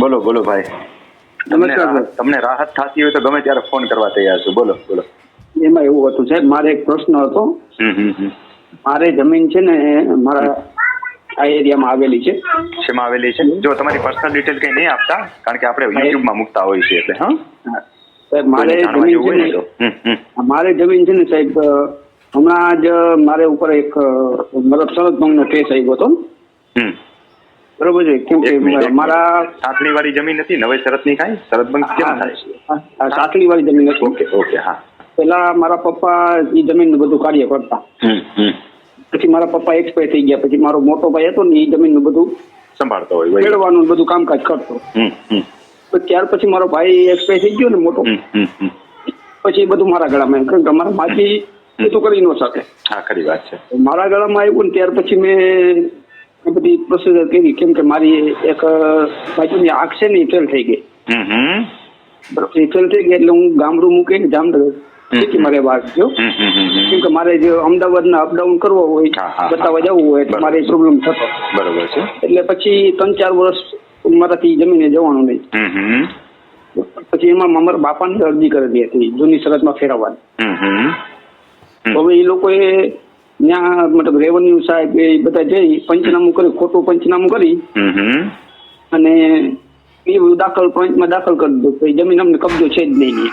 બોલો બોલો ભાઈ. તમને તમને રાહત થતી હોય તો ગમે ત્યારે ફોન કરવા તૈયાર છું. બોલો બોલો. એમાં એવું હતું સાહેબ મારે એક પ્રશ્ન હતો. મારે જમીન છે ને મારા આ એરિયામાં આવેલી છે. શેમાં આવેલી છે? જો તમારી પર્સનલ ડિટેલ કઈ નહીં આપતા કારણ કે આપણે યુટ્યુબમાં મૂકતા હોય છે એટલે. હા? સાહેબ મારે જમીન છે ને મારે જમીન છે ને સાહેબ હમણાં જ મારે ઉપર એક મતલબ સરત ભંગનો કેસ આવ્યો હતો. બરોબર છે. કેમ કે મારા. સાંકળી વાળી જમીન હતી નવે શરતની કાંઈ શરત બંધ કેમ થાય? સાટલી વાળી જમીન હતી ઓકે ઓકે હા. પેલા મારા પપ્પા એ જમીનનું બધું કાર્ય કરતા. પછી મારા પપ્પા એક્સપાયર થઈ ગયા. પછી મારો મોટો ભાઈ હતો ને એ જમીન બધું સંભાળતો હોય. ખેડવાનું બધું કામકાજ કરતો. ત્યાર પછી મારો ભાઈ એક્સપાયર થઈ ગયો ને મોટો. પછી બધું મારા ગળામાં એમ કારણ કે મારા માજી એ તો કરી ન શકે. હા ખરી વાત છે. મારા ગળામાં આવ્યું ને ત્યાર પછી મેં બધી પ્રોસિજર કરી કેમ કે મારી એક બાજુની આંખ છે ને એ ફેલ થઈ ગઈ. બરોબર એ ફેલ થઈ ગઈ એટલે હું ગામડું મૂકીને જામનગર સિટી મારે વાત હમ કેમ કે મારે જે અમદાવાદના અપડાઉન કરવો હોય બતાવવા જવું હોય એટલે મારે પ્રોબ્લેમ થતો. બરોબર છે. એટલે પછી ત્રણ ચાર વર્ષ મારાથી જમીને જવાનું નહીં. પછી એમાં અમારા બાપાની અરજી કરેલી હતી જૂની શરતમાં ફેરવવાની. હવે એ લોકોએ ત્યાં મતલબ રેવન્યુ સાહેબ એ બધા જઈ પંચનામું કરી ખોટું પંચનામું કરી. અને એ દાખલ પંચમાં દાખલ કરી દીધું. તો જમીન અમને કબજો છે જ નહીં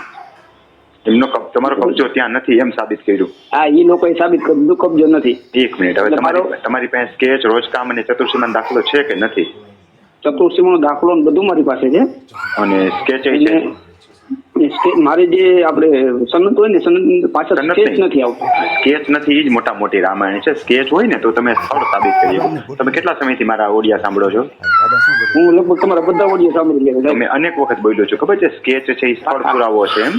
એમનો તમારો કબજો ત્યાં નથી એમ સાબિત કર્યું? આ એ લોકોએ સાબિત કરી દીધું કબજો નથી. એક મિનિટ. હવે તમારી તમારી પાસે સ્કેચ રોજકામ અને ચતુર્સીમાન દાખલો છે કે નથી? ચતુર્સીમાનો દાખલો બધું મારી પાસે છે. અને સ્કેચ છે? મારે જે આપણે સનત હોય ને સનત પાછળ સ્કેચ નથી આવતો. સ્કેચ નથી એ જ મોટા મોટી રામાયણ છે. સ્કેચ હોય ને તો તમે સ્થળ સાબિત કરી તમે કેટલા સમયથી મારા ઓડિયા સાંભળો છો? હું લગભગ તમારા બધા ઓડિયા સાંભળી લેવા તમે અનેક વખત બોલ્યો છો. ખબર છે? સ્કેચ છે એ સ્થળ પુરાવો છે એમ.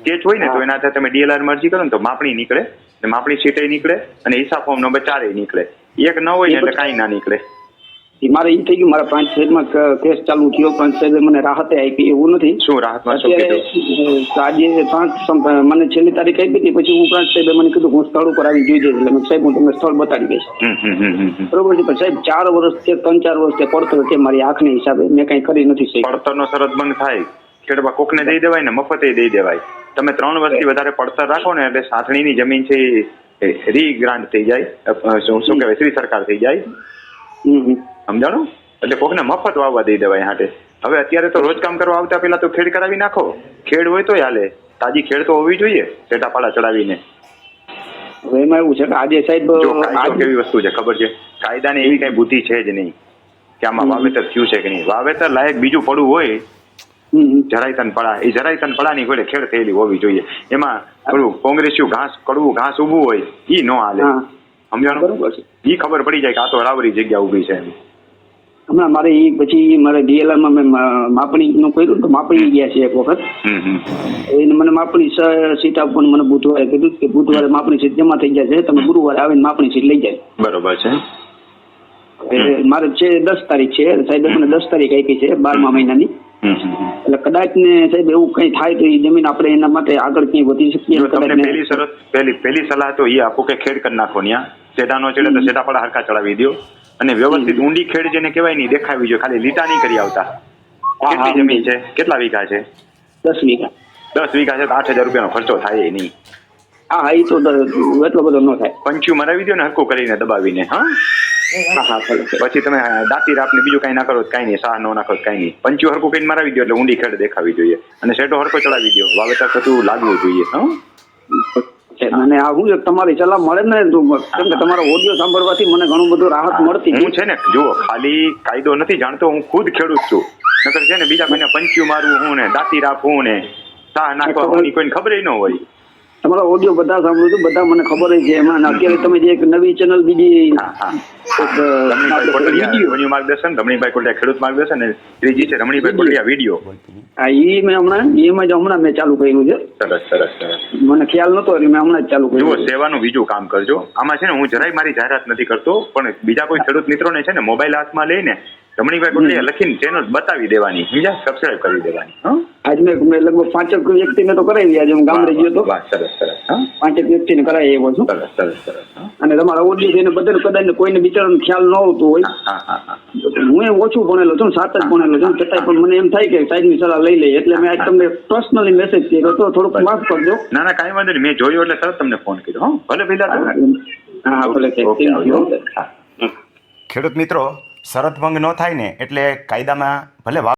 સ્કેચ હોય ને તો એના તમે ડીએલઆર મરજી કરો ને તો માપણી નીકળે. માપણી સીટે નીકળે અને હિસાબ ફોર્મ નંબર ચારે નીકળે. એક ન હોય ને એટલે કાંઈ ના નીકળે. મારે એ થઈ ગયું. મારા પાંચ સાહેબમાં કેસ ચાલુ થયો. પાંચ સાહેબે મને રાહતે આપી એવું નથી. શું અ, આજે પાંચ મને છેલ્લી તારીખ આપી હતી. પછી હું પ્રાંત સાહેબે મને કીધું હું સ્થળ ઉપર આવી જોઈ જઈશ એટલે સાહેબ હું તમને સ્થળ બતાડી દઈશ. બરોબર છે? પણ સાહેબ ચાર વર્ષ છે ત્રણ ચાર વર્ષ છે પડતર છે મારી આંખને હિસાબે. મેં કઈ કરી નથી સાહેબ પડતરનો શરત બંધ થાય. ખેડવા કોકને દઈ દેવાય ને મફતે દઈ દેવાય. તમે ત્રણ વર્ષથી વધારે પડતર રાખો ને એટલે સાંથણીની જમીન છે એ રી ગ્રાન્ટ થઈ જાય. શું શું કહેવાય? શ્રી સરકાર થઈ જાય. હમ હમ. સમજાણું? એટલે કોકને મફત વાવવા દઈ દેવાય હાટે. હવે અત્યારે તો રોજ કામ કરવા આવતા પેલા તો ખેડ કરાવી નાખો. ખેડ હોય તો હાલે. તાજી ખેડ તો હોવી જોઈએ પેટાપાડા ચડાવીને. હવે એમાં એવું છે કે આજે સાહેબ કેવી વસ્તુ છે ખબર છે? કાયદાની એવી કઈ બુદ્ધિ છે જ નહીં કે આમાં વાવેતર થયું છે કે નહીં. વાવેતર લાયક બીજું પડવું હોય હમ હમ. જરાય તન પડા એ જરાય તન પડાની ઘોડે ખેડ થયેલી હોવી જોઈએ. એમાં થોડું કોંગ્રેસિયું ઘાસ કડવું ઘાસ ઊભું હોય ઈ ન હાલે. સમજાણું? બરોબર છે. ઈ ખબર પડી જાય કે આ તો રાવરી જગ્યા ઊભી છે એમ. હમણાં મારે એ પછી મારે DLR માં મેં માપણીનું કર્યું તો માપણી ગયા છે એક વખત. એને મને માપણી સીટ આપવાનું મને બુધવારે કીધું કે બુધવારે માપણી સીટ જમા થઈ જશે તમે ગુરુવારે આવીને માપણી સીટ લઈ જાય. બરોબર છે. મારે છે દસ તારીખ છે. સાહેબ મને દસ તારીખ આપી છે બારમા મહિનાની. એટલે કદાચ ને સાહેબ એવું કઈ થાય તો એ જમીન આપણે એના માટે આગળ ક્યાંય વધી શકીએ પહેલી સરસ પહેલી પહેલી સલાહ તો એ આપો કે ખેડ કરી નાખો ન્યા. સેડા નો ચડે તો સેડા પડા હરખા ચડાવી દો અને વ્યવસ્થિત ઊંડી ખેડ જેને કહેવાય નહીં દેખાવી જોઈએ. ખાલી લીટા નહીં કરી આવતા. કેટલી જમીન છે? કેટલા વીઘા છે? દસ વીઘા. દસ વીઘા છે તો આઠ હજાર રૂપિયાનો ખર્ચો થાય નહીં. હા હા એ તો એટલો બધો ન થાય. પંચ્યું મરાવી દો ને હરકું કરીને દબાવીને હા. પછી તમે દાંતી રાપને બીજું કઈ ના કરો કઈ નહીં સાહ નો નાખો કઈ કાંઈ નહીં. પંચ્યું હરકું કઈ મરાવી દો એટલે ઊંડી ખેડ દેખાવી જોઈએ. અને શેટો હરકો ચડાવી દો વાવેતર થતું લાગવું જોઈએ હા? છે. અને આ હું એક તમારી સલાહ મળે ને કેમ કે તમારો ઓડિયો સાંભળવાથી મને ઘણું બધું રાહત મળતી હું છે ને જુઓ ખાલી કાયદો નથી જાણતો હું ખુદ ખેડૂત છું. નકર છે ને બીજા કોઈને પંચ્યું મારવું હું ને દાંતી રાખવું ને સાહ નાખવા કોઈ કોઈને ખબર ન હોય. તમારો ઓડિયો બધા સાંભળું છું બધા મને ખબર છે એમાં. અત્યારે તમે જે એક નવી ચેનલ બીજી વીડિયો માર્ગદર્શન રમણીભાઈ કોટડિયા ખેડૂત માર્ગદર્શન ત્રીજી છે રમણીભાઈ કોટડિયા વીડિયો હા ઈ મેં હમણાં એમાં જ હમણાં મેં ચાલુ કર્યું છે. સરસ સરસ સરસ. મને ખ્યાલ નતો એટલે મેં હમણાં જ ચાલુ કર્યું જુઓ સેવાનું બીજું કામ કરજો. આમાં છે ને હું જરાય મારી જાહેરાત નથી કરતો પણ બીજા કોઈ ખેડૂત મિત્રોને છે ને મોબાઈલ હાથમાં લઈને રમણીકભાઈ કોટડીયા લખીને ચેનલ બતાવી દેવાની સમજ્યા? સબસ્ક્રાઇબ કરી દેવાની હં? આજ મેં મેં લગભગ પાંચેક વ્યક્તિને તો કરાવી આજે હું ગામડે ગયો તો. સરસ સરસ હં? પાંચેક વ્યક્તિને કરાવી એવો છું. સરસ સરસ સરસ અને તમારા ઓડિયો છે એને કદાચ કોઈને બિચારાને ખ્યાલ ન આવતો હોય. હા એ ઓછું ભણેલો છું સાત જ ભણેલો છું છતાંય પણ મને એમ થાય કે સાહેબની સલાહ લઈ લઈએ. એટલે મેં આજ તમને પર્સનલી મેસેજ કર્યો તો થોડુંક માફ કરજો. ના ના કાંઈ વાંધો નહીં. મેં જોયું એટલે તરત તમને ફોન કર્યો હો. ભલે પેલા હા ભલે ખેડૂત મિત્રો શરત ભંગ ન થાય ને એટલે કાયદામાં ભલે